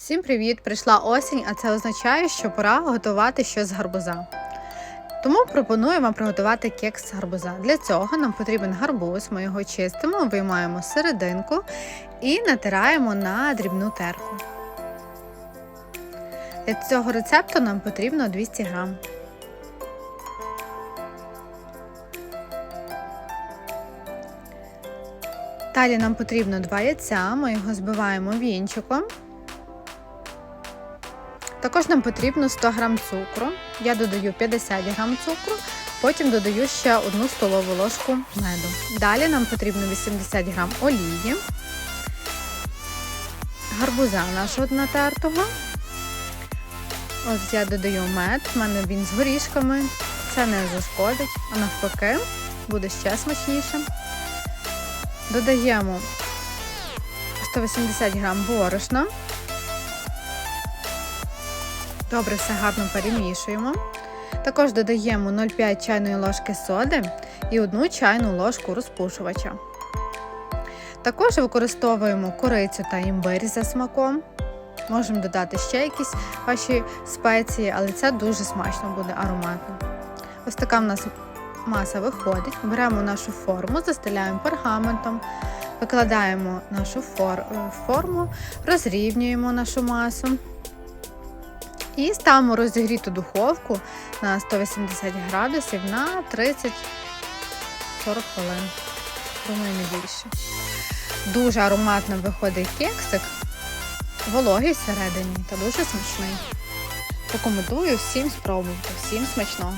Всім привіт! Прийшла осінь, а це означає, що пора готувати щось з гарбуза. Тому пропоную вам приготувати кекс з гарбуза. Для цього нам потрібен гарбуз, ми його чистимо, виймаємо серединку і натираємо на дрібну терку. Для цього рецепту нам потрібно 200 грам. Далі нам потрібно 2 яйця, ми його збиваємо вінчиком. Також нам потрібно 100 г цукру. Я додаю 50 г цукру, потім додаю ще 1 столову ложку меду. Далі нам потрібно 80 г олії, гарбуза нашого натертого. Ось я додаю мед, в мене він з горішками. Це не зашкодить, а навпаки, буде ще смачніше. Додаємо 180 г борошна. Добре, все гарно перемішуємо. Також додаємо 0,5 чайної ложки соди і 1 чайну ложку розпушувача. Також використовуємо корицю та імбир за смаком. Можемо додати ще якісь ваші спеції, але це дуже смачно буде ароматно. Ось така в нас маса виходить. Беремо нашу форму, застеляємо пергаментом, викладаємо нашу форму, розрівнюємо нашу масу. І ставимо розігріту духовку на 180 градусів на 30-40 хвилин. Думаю, не більше. Дуже ароматно виходить кексик, вологий всередині та дуже смачний. Рекомендую всім спробувати, всім смачного.